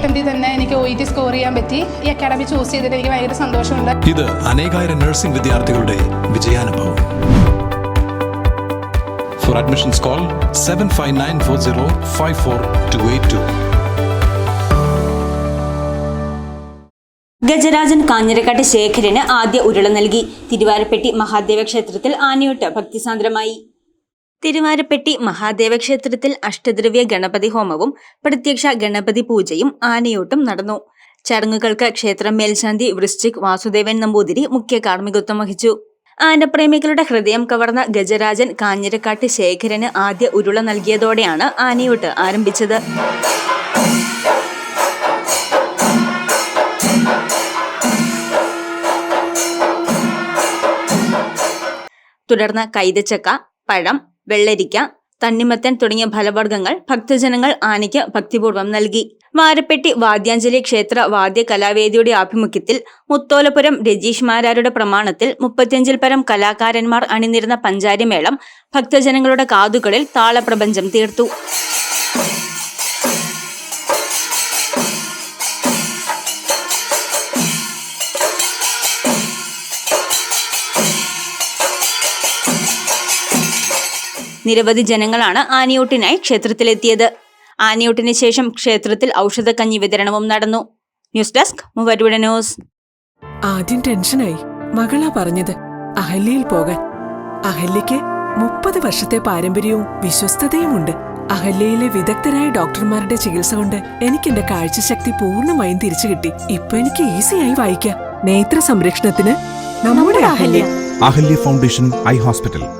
അറ്റംപ്റ്റിൽ തന്നെ എനിക്ക് O E T score ചെയ്യാൻ പറ്റി. ഈ അക്കാഡമി ചൂസ് ചെയ്തിട്ട് എനിക്ക് ഭയങ്കര സന്തോഷമുണ്ട്. ഇത് അനേകായിരം നഴ്സിംഗ് വിദ്യാർത്ഥികളുടെ വിജയാനുഭവം. For admissions call seven five nine four zero five four two eight two ഗജരാജൻ Kanjirakkattu ശേഖരന് ആദ്യ ഉരുള നൽകി. തിരുവാരപ്പെട്ടി മഹാദേവ ക്ഷേത്രത്തിൽ ആനയോട്ട് ഭക്തിസാന്ദ്രമായി. തിരുവാരപ്പെട്ടി മഹാദേവ ക്ഷേത്രത്തിൽ അഷ്ടദ്രവ്യ ഗണപതി ഹോമവും പ്രത്യക്ഷ ഗണപതി പൂജയും ആനയോട്ടും നടന്നു. ചടങ്ങുകൾക്ക് ക്ഷേത്രം മേൽശാന്തി വൃശ്ചിക് വാസുദേവൻ നമ്പൂതിരി മുഖ്യ കാർമ്മികത്വം വഹിച്ചു. ആനപ്രേമികളുടെ ഹൃദയം കവർന്ന ഗജരാജൻ കാഞ്ഞിരക്കാട്ട് ശേഖരന് ആദ്യ ഉരുള നൽകിയതോടെയാണ് ആനയോട്ട് ആരംഭിച്ചത്. തുടർന്ന് കൈതച്ചക്ക പഴം വെള്ളരിക്ക തണ്ണിമത്തൻ തുടങ്ങിയ ഫലവർഗങ്ങൾ ഭക്തജനങ്ങൾ ആനയ്ക്ക് ഭക്തിപൂർവം നൽകി. വാരപ്പെട്ടി വാദ്യാഞ്ജലി ക്ഷേത്ര വാദ്യ കലാവേദിയുടെ ആഭിമുഖ്യത്തിൽ മുത്തോലപുരം രജീഷ് മാരാരുടെ പ്രമാണത്തിൽ മുപ്പത്തിയഞ്ചിൽ പരം കലാകാരന്മാർ അണിനിരുന്ന പഞ്ചാരിമേളം ഭക്തജനങ്ങളുടെ കാതുകളിൽ താളപ്രപഞ്ചം തീർത്തു. നിരവധി ജനങ്ങളാണ് ആനയൂട്ടിനായി ക്ഷേത്രത്തിലെത്തിയത്. ആനയൂട്ടിന് ശേഷം ക്ഷേത്രത്തിൽ ഔഷധക്കഞ്ഞി വിതരണവും നടന്നു. ന്യൂസ് ഡെസ്ക് മൂവരുടെ ന്യൂസ്. ആദ്യം ടെൻഷനായി മകളാ പറഞ്ഞത് അഹല്യയിൽ പോകാൻ. അഹല്യയ്ക്ക് മുപ്പത് വർഷത്തെ പാരമ്പര്യവും വിശ്വസ്തതയുമുണ്ട്. അഹല്യയിലെ വിദഗ്ധരായ ഡോക്ടർമാരുടെ ചികിത്സ കൊണ്ട് എനിക്ക് എന്റെ കാഴ്ചശക്തി പൂർണമായും തിരിച്ചു കിട്ടി. ഇപ്പൊ എനിക്ക് ഈസിയായി വായിക്കാം. നേത്ര സംരക്ഷണത്തിന് നമ്മുടെ Ahalya. Ahalya foundation eye hospital.